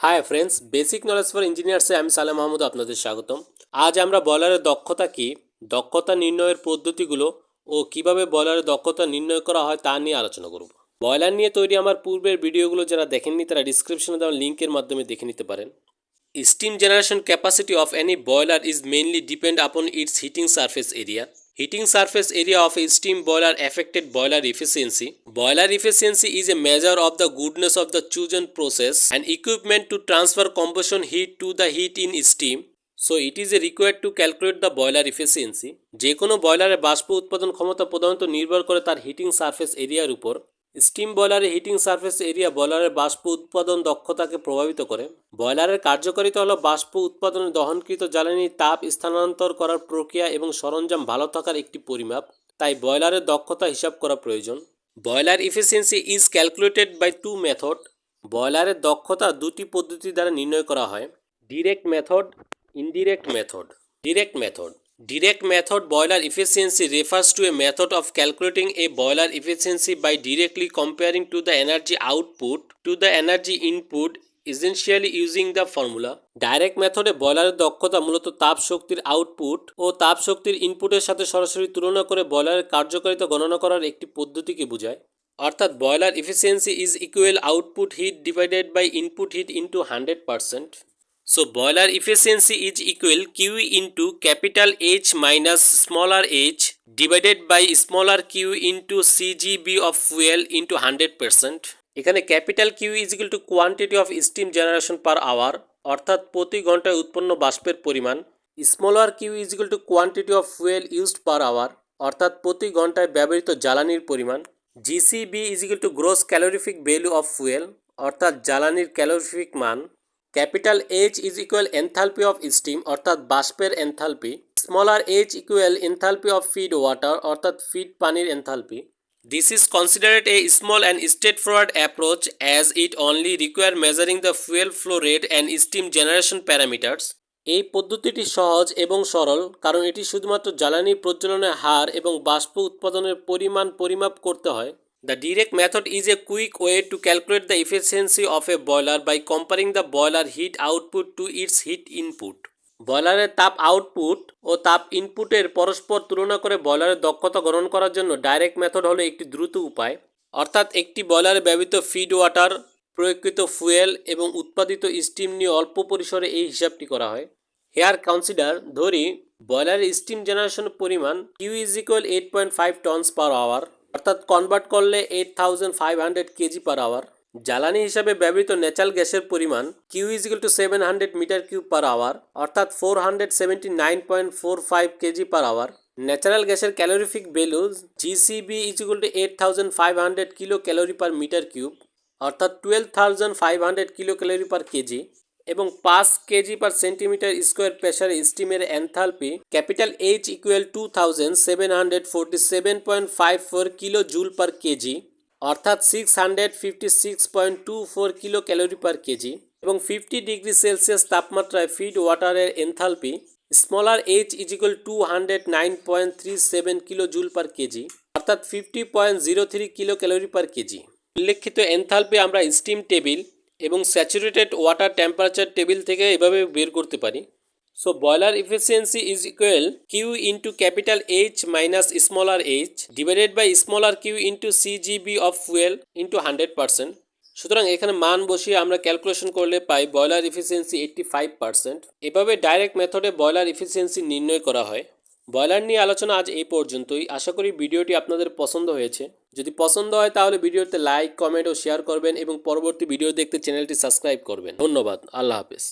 Hi friends basic knowledge for ইঞ্জিনিয়ার্সে আমি সালেম মাহমুদ আপনাদের স্বাগতম। আজ আমরা বয়লারের দক্ষতা কি, দক্ষতা নির্ণয়ের পদ্ধতিগুলো ও কীভাবে বয়লারের দক্ষতা নির্ণয় করা হয় তা নিয়ে আলোচনা করব। বয়লার নিয়ে তৈরি আমার পূর্বের ভিডিওগুলো যারা দেখেননি তারা ডিসক্রিপশনে দেওয়া লিঙ্কের মাধ্যমে দেখে নিতে পারেন। Steam generation capacity of any boiler is mainly depend upon its heating surface area. Heating surface area of a steam boiler affected boiler efficiency. Boiler efficiency is a measure of the goodness of the chosen process and equipment to transfer combustion heat to the heat in steam. So it is required to calculate the boiler efficiency. যে কোনো বয়লারের বাষ্প উৎপাদন ক্ষমতা প্রধানত নির্ভর করে তার heating surface এরিয়ার উপর স্টিম বয়লারের হিটিং সারফেস এরিয়া বয়লারের বাষ্প উৎপাদন দক্ষতাকে প্রভাবিত করে। বয়লারের কার্যকারিতা হল বাষ্প উৎপাদনে দহনকৃত জ্বালানি তাপ স্থানান্তর করার প্রক্রিয়া এবং সরঞ্জাম ভালো থাকার একটি পরিমাপ, তাই বয়লারের দক্ষতা হিসাব করা প্রয়োজন। Boiler efficiency is calculated by two method বয়লারের দক্ষতা দুটি পদ্ধতি দ্বারা নির্ণয় করা হয়। Direct method indirect method direct method Direct method boiler efficiency refers to a method of calculating a boiler efficiency by directly comparing to the energy output to the energy input essentially using the formula direct মেথডে বয়লারের দক্ষতা মূলত তাপ শক্তির output ও তাপ শক্তির ইনপুটের সাথে সরাসরি তুলনা করে বয়লারের কার্যকারিতা গণনা করার একটি পদ্ধতিকে বোঝায় অর্থাৎ boiler efficiency is equal output heat divided by input heat into hundred percent So, boiler efficiency is equal Q into capital H minus smaller h divided by smaller q into CGB of fuel into 100%. এখানে capital Q is equal to quantity of steam generation per hour অর্থাৎ প্রতি ঘন্টায় উৎপন্ন বাষ্পের পরিমাণ। Smaller Q is equal to quantity of fuel used per hour অর্থাৎ প্রতি ঘন্টায় ব্যবহৃত জ্বালানির পরিমাণ। GCV is equal to gross calorific value of fuel অর্থাৎ জ্বালানির ক্যালোরিফিক মান। Capital H is equal enthalpy of steam অর্থাৎ বাষ্পের enthalpy smaller H equal enthalpy of feed water অর্থাৎ ফিড পানির enthalpy this is considered a small and straightforward approach as it only require measuring the fuel flow rate and steam generation parameters এই পদ্ধতিটি সহজ এবং সরল, কারণ এটি শুধুমাত্র জ্বালানি প্রজ্বলনের হার এবং বাষ্প উৎপাদনের পরিমাণ পরিমাপ করতে হয়। The direct method is a quick way to calculate the efficiency of a boiler by comparing the boiler heat output to its heat input. বয়লারের তাপ আউটপুট ও তাপ ইনপুটের পরস্পর তুলনা করে বয়লারের দক্ষতা গ্রহণ করার জন্য ডাইরেক্ট মেথড হলো একটি দ্রুত উপায় অর্থাৎ একটি বয়লারে ব্যবহৃত ফিড ওয়াটার প্রয়োগকৃত ফুয়েল এবং উৎপাদিত স্টিম নিয়ে অল্প পরিসরে এই হিসাবটি করা হয় হেয়ার কনসিডার ধরি বয়লারের স্টিম জেনারেশন পরিমাণ Q is equal eight point five tons per hour অর্থাৎ কনভার্ট করলে eight thousand five hundred K G per hour জ্বালানি হিসাবে ব্যবহৃত ন্যাচারাল গ্যাসের পরিমাণ Q is equal to seven hundred metre cube per hour অর্থাৎ four hundred seventy nine point four five K G per hour natural গ্যাসের calorific values GCV is equal to eight thousand five hundred kilo calorie per metre cube অর্থাৎ twelve thousand five hundred kilo calorie per K G এবং পাঁচ K G per centimetre square pressure স্টিমের enthalpy capital H equal to thousand seven hundred forty seven point five four kilo joule per K G অর্থাৎ six hundred fifty six point two four kilo calorie per K G এবং fifty degree Celsius তাপমাত্রায় feed ওয়াটারের enthalpy smaller H is is equal to hundred nine point three seven kilo joule per K G অর্থাৎ fifty point zero three kilo calorie per K G উল্লেখিত enthalpy আমরা steam table এবং saturated water temperature table থেকে এভাবে বের করতে পারি। So boiler efficiency is equal Q into capital H minus smaller H divided by smaller Q into GCV of fuel into hundred percent সুতরাং এখানে মান বসিয়ে আমরা ক্যালকুলেশন করলে পাই boiler efficiency eighty five percent এভাবে ডাইরেক্ট মেথডে বয়লার ইফিসিয়েন্সি নির্ণয় করা হয়। বয়লার নিয়ে আলোচনা আজ এই পর্যন্তই। আশা করি ভিডিওটি আপনাদের পছন্দ হয়েছে। যদি পছন্দ হয় তাহলে ভিডিওতে লাইক, কমেন্ট ও শেয়ার করবেন এবং পরবর্তী ভিডিও দেখতে চ্যানেলটি সাবস্ক্রাইব করবেন। ধন্যবাদ। আল্লাহ হাফেজ।